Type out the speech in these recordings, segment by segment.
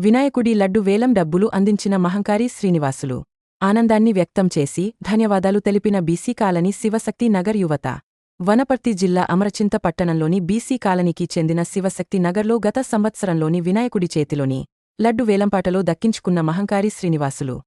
వినాయకుడి లడ్డు వేలం డబ్బులు అందించిన మహంకారి శ్రీనివాసులు. ఆనందాన్ని వ్యక్తం చేసి ధన్యవాదాలు తెలిపిన బీసీ కాలనీ శివశక్తి నగర్ యువత. వనపర్తి జిల్లా అమరచింత పట్టణంలోని బీసీ కాలనీకి చెందిన శివశక్తి నగర్లో గత సంవత్సరంలోని వినాయకుడి చేతిలోని లడ్డు వేలంపాటలో దక్కించుకున్న మహంకారి శ్రీనివాసులు.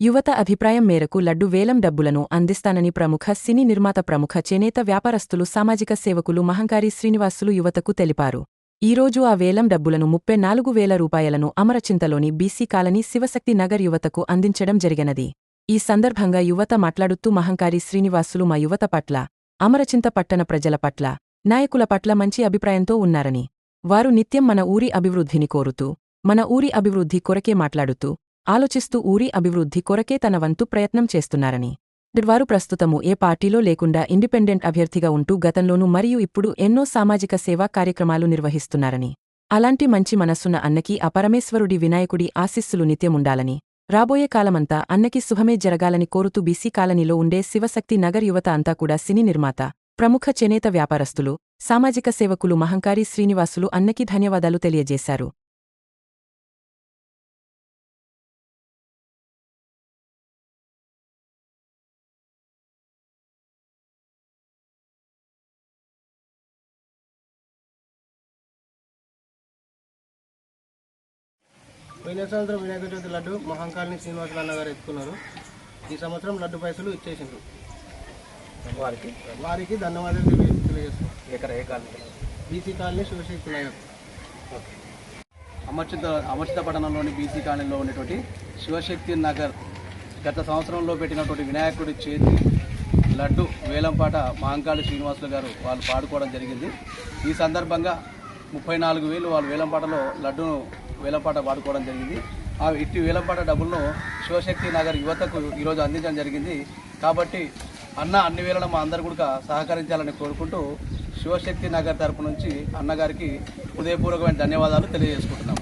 యువత అభిప్రాయం మేరకు లడ్డు వేలం డబ్బులను అందిస్తానని ప్రముఖ సినీ నిర్మాత ప్రముఖ చేనేత వ్యాపారస్తులు సామాజిక సేవకులు మహంకారి శ్రీనివాసులు యువతకు తెలిపారు. ఈరోజు ఆ వేలం డబ్బులను ముప్పై నాలుగు వేల రూపాయలను అమరచింతలోని బీసీ కాలనీ శివశక్తి నగర్ యువతకు అందించడం జరిగినది. ఈ సందర్భంగా యువత మాట్లాడుతూ మహంకారి శ్రీనివాసులు మా యువత పట్ల అమరచింత పట్టణ ప్రజల పట్ల నాయకుల పట్ల మంచి అభిప్రాయంతో ఉన్నారని వారు నిత్యం మన ఊరి అభివృద్ధిని కోరుతూ మన ఊరి అభివృద్ధి కొరకే మాట్లాడుతూ ఆలోచిస్తూ ఊరి అభివృద్ధి కొరకే తన వంతు ప్రయత్నం చేస్తున్నారని. వారు ప్రస్తుతము ఏ పార్టీలో లేకుండా ఇండిపెండెంట్ అభ్యర్థిగా ఉంటూ గతంలోనూ మరియు ఇప్పుడు ఎన్నో సామాజిక సేవా కార్యక్రమాలు నిర్వహిస్తున్నారని. అలాంటి మంచి మనస్సున్న అన్నకి ఆ పరమేశ్వరుడి వినాయకుడి ఆశీస్సులు నిత్యముండాలని. రాబోయే కాలమంతా అన్నకి శుభమే జరగాలని కోరుతూ బీసీ కాలనీలో ఉండే శివశక్తి నగర్ యువత అంతా కూడా సినీ నిర్మాత ప్రముఖ చేనేత వ్యాపారస్తులు సామాజిక సేవకులు మహంకారి శ్రీనివాసులు అన్నకి ధన్యవాదాలు తెలియజేశారు. పోయిన సంవత్సరం వినాయక చవితి లడ్డు మహంకాళని శ్రీనివాసులు అన్నగారు ఎత్తుకున్నారు. ఈ సంవత్సరం లడ్డు పైసలు ఇచ్చేసిండ్రు. వారికి? వారికి ధన్యవాదాలు తెలియ తెలియజేస్తున్నాం. ఎక్కడ ఏ colony? BC colony Shivashakti Nagar Amarchinta Amarchinta పట్టణంలోని బీసీ కాలనీలో ఉన్నటువంటి శివశక్తి నగర్ గత సంవత్సరంలో పెట్టినటువంటి వినాయకుడి చేతి లడ్డు వేలంపాట మహంకాళి శ్రీనివాసులు గారు వాళ్ళు పాడుకోవడం జరిగింది. ఈ సందర్భంగా ముప్పై నాలుగు వేలు వాళ్ళు వేలంపాటలో లడ్డును వేలంపాట వాడుకోవడం జరిగింది. ఆ ఇట్టి వేలంపాట డబ్బులను శివశక్తి నగర్ యువతకు ఈరోజు అందించడం జరిగింది. కాబట్టి అన్న అన్ని వేళలా మా అందరు కూడా సహకరించాలని కోరుకుంటూ శివశక్తి నగర్ తరపు నుంచి అన్నగారికి హృదయపూర్వకమైన ధన్యవాదాలు తెలియజేసుకుంటున్నాం.